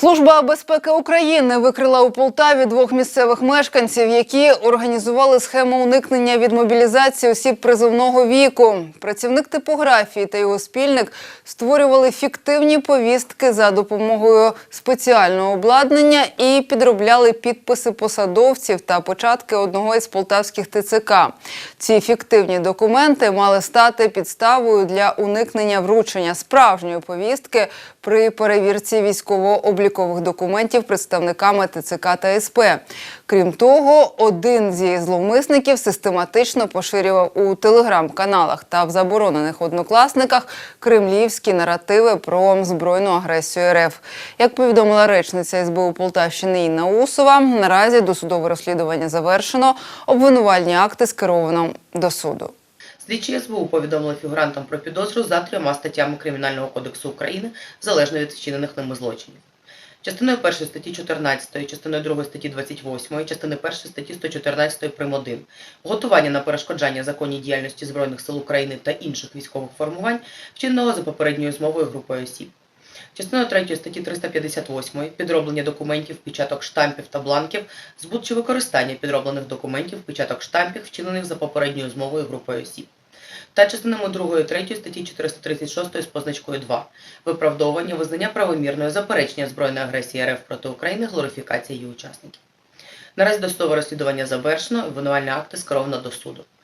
Служба безпеки України викрила у Полтаві двох місцевих мешканців, які організували схему уникнення від мобілізації осіб призовного віку. Працівник типографії та його спільник створювали фіктивні повістки за допомогою спеціального обладнання і підробляли підписи посадовців та початки одного із полтавських ТЦК. Ці фіктивні документи мали стати підставою для уникнення вручення справжньої повістки при перевірці військово-облікових документів представниками ТЦК та СП. Крім того, один зі зловмисників систематично поширював у телеграм-каналах та в заборонених однокласниках кремлівські наративи про збройну агресію РФ. Як повідомила речниця СБУ Полтавщини Інна Усова, наразі досудове розслідування завершено. Обвинувальні акти скеровано до суду. Слідчі СБУ повідомили фігурантам про підозру за трьома статтями Кримінального кодексу України залежно від вчинених ними злочинів. Частиною 1 статті 14, частиною 2 статті 28, частиною 1 статті 114 прим. 1 готування на перешкоджання законній діяльності Збройних сил України та інших військових формувань, вчиненого за попередньою змовою групою осіб. Частиною 3 статті 358 підроблення документів, печаток штампів та бланків, збут чи використання підроблених документів, печаток штампів, вчинених за попередньою змовою групою осіб. Та частинами 2 і 3 статті 436 з позначкою 2 виправдовування, визнання правомірної заперечення збройної агресії РФ проти України, глорифікація її учасників. Наразі досудове розслідування завершено, обвинувальні акти скеровано до суду.